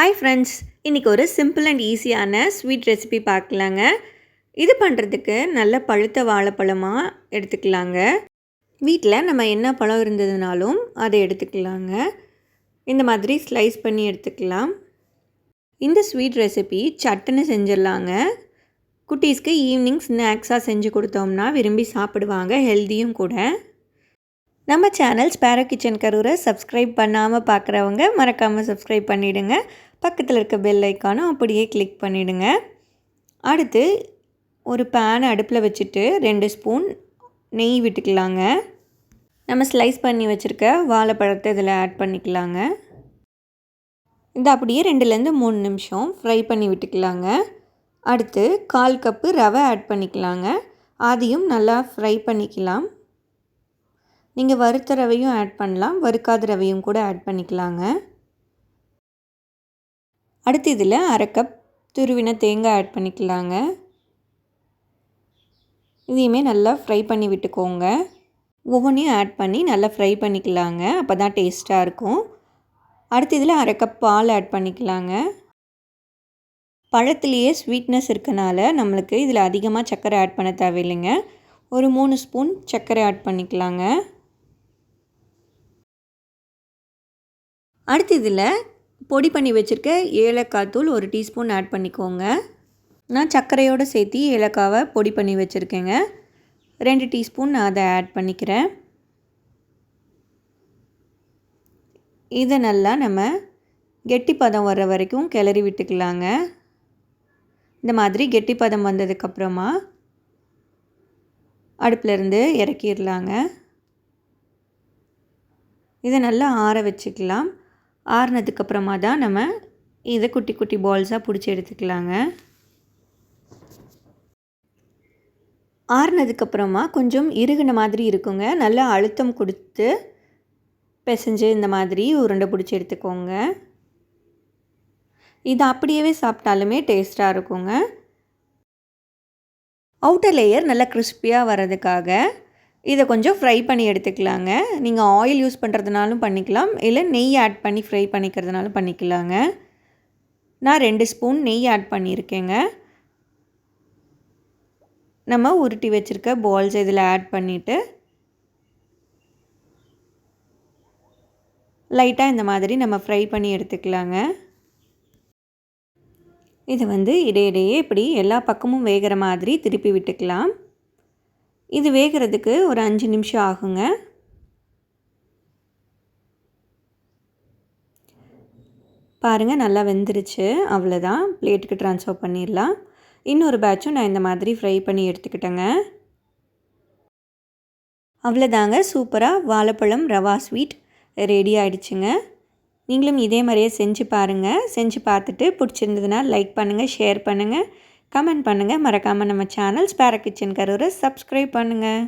Hi friends இன்றைக்கி ஒரு simple and ஈஸியான ஸ்வீட் ரெசிபி பார்க்கலாங்க. இது பண்ணுறதுக்கு நல்ல பழுத்த வாழைப்பழமாக எடுத்துக்கலாங்க. வீட்டில் நம்ம என்ன பழம் இருந்ததுனாலும் அதை எடுத்துக்கலாங்க. இந்த மாதிரி ஸ்லைஸ் பண்ணி எடுத்துக்கலாம். இந்த ஸ்வீட் ரெசிபி சட்டுன்னு செஞ்சிடலாங்க. குட்டீஸ்க்கு ஈவினிங் ஸ்நாக்ஸாக செஞ்சு கொடுத்தோம்னா விரும்பி சாப்பிடுவாங்க ஹெல்த்தியும் கூட. நம்ம சேனல் ஸ்பேரோ கிச்சன் கரூரை சப்ஸ்கிரைப் பண்ணாமல் பார்க்குறவங்க மறக்காமல் சப்ஸ்கிரைப் பண்ணிவிடுங்க பக்கத்தில் இருக்க பெல் ஐக்கானும் அப்படியே கிளிக் பண்ணிவிடுங்க அடுத்து ஒரு பேன் அடுப்பில் வச்சுட்டு ரெண்டு ஸ்பூன் நெய் விட்டுக்கலாங்க. நம்ம ஸ்லைஸ் பண்ணி வச்சுருக்க வாழைப்பழத்தை இதில் ஆட் பண்ணிக்கலாங்க. இந்த அப்படியே ரெண்டுலேருந்து மூணு நிமிஷம் ஃப்ரை பண்ணி விட்டுக்கலாங்க. அடுத்து கால் கப்பு ரவை ஆட் பண்ணிக்கலாங்க. அதையும் நல்லா ஃப்ரை பண்ணிக்கலாம். நீங்கள் வறுத்த ரவையும் ஆட் பண்ணலாம். வறுக்காத ரவையும் கூட ஆட் பண்ணிக்கலாங்க. அடுத்து இதில் அரை கப் துருவின தேங்காய் ஆட் பண்ணிக்கலாங்க. இதையுமே நல்லா ஃப்ரை பண்ணி விட்டுக்கோங்க. ஒவ்வொன்றையும் ஆட் பண்ணி நல்லா ஃப்ரை பண்ணிக்கலாங்க. அப்போ தான் டேஸ்ட்டாக இருக்கும். அடுத்து இதில் அரை கப் பால் ஆட் பண்ணிக்கலாங்க. பழத்துலேயே ஸ்வீட்னஸ் இருக்கனால நம்மளுக்கு இதில் அதிகமாக சர்க்கரை ஆட் பண்ண தேவையில்லைங்க. ஒரு மூணு ஸ்பூன் சர்க்கரை ஆட் பண்ணிக்கலாங்க. அடுத்து இதில் பொடி பண்ணி வச்சுருக்க ஏலக்காய் தூள் ஒரு டீஸ்பூன் ஆட் பண்ணிக்கோங்க. நான் சர்க்கரையோடு சேர்த்து ஏலக்காவை பொடி பண்ணி வச்சுருக்கேங்க. ரெண்டு டீஸ்பூன் நான் அதை ஆட் பண்ணிக்கிறேன். இதை நல்லா நம்ம கெட்டி பதம் வர்ற வரைக்கும் கிளறி விட்டுக்கலாங்க. இந்த மாதிரி கெட்டி பதம் வந்ததுக்கப்புறமா அடுப்பிலேருந்து இறக்கிடலாங்க. இதை நல்லா ஆற வச்சுக்கலாம். ஆறுனதுக்கப்புறமா தான் நம்ம இதை குட்டி குட்டி பால்ஸாக பிடிச்சி எடுத்துக்கலாங்க. ஆறுனதுக்கப்புறமா கொஞ்சம் இறுகின மாதிரி இருக்குங்க. நல்லா அழுத்தம் கொடுத்து பிசைஞ்சு இந்த மாதிரி உருண்டை பிடிச்சி எடுத்துக்கோங்க. இது அப்படியே சாப்பிட்டாலுமே டேஸ்ட்டாக இருக்குங்க. அவுட்டர் லேயர் நல்லா கிறிஸ்பியாக வர்றதுக்காக இதை கொஞ்சம் ஃப்ரை பண்ணி எடுத்துக்கலாங்க. நீங்கள் ஆயில் யூஸ் பண்ணுறதுனாலும் பண்ணிக்கலாம். இல்லை நெய் ஆட் பண்ணி ஃப்ரை பண்ணிக்கிறதுனாலும் பண்ணிக்கலாங்க. நான் ரெண்டு ஸ்பூன் நெய் ஆட் பண்ணியிருக்கேங்க. நம்ம உருட்டி வச்சுருக்க பால்ஸ் இதில் ஆட் பண்ணிவிட்டு லைட்டாக இந்த மாதிரி நம்ம ஃப்ரை பண்ணி எடுத்துக்கலாங்க. இதை வந்து இடையிடையே இப்படி எல்லா பக்கமும் வேகிற மாதிரி திருப்பி விட்டுக்கலாம். இது வேகிறதுக்கு ஒரு அஞ்சு நிமிஷம் ஆகுங்க. பாருங்கள் நல்லா வெந்துருச்சு. அவ்வளோதான் பிளேட்டுக்கு ட்ரான்ஸ்ஃபர் பண்ணிடலாம். இன்னொரு பேட்சும் நான் இந்த மாதிரி ஃப்ரை பண்ணி எடுத்துக்கிட்டேங்க. அவ்வளோதாங்க சூப்பராக வாழைப்பழம் ரவா ஸ்வீட் ரெடி ஆகிடுச்சுங்க நீங்களும் இதே மாதிரியே செஞ்சு பாருங்கள் செஞ்சு பார்த்துட்டு பிடிச்சிருந்ததுன்னா லைக் பண்ணுங்கள் ஷேர் பண்ணுங்கள் கமெண்ட் பண்ணுங்கள் மறக்காமல் நம்ம சேனல் ஸ்பேர கிச்சன் கரூரை சப்ஸ்கிரைப் பண்ணுங்கள்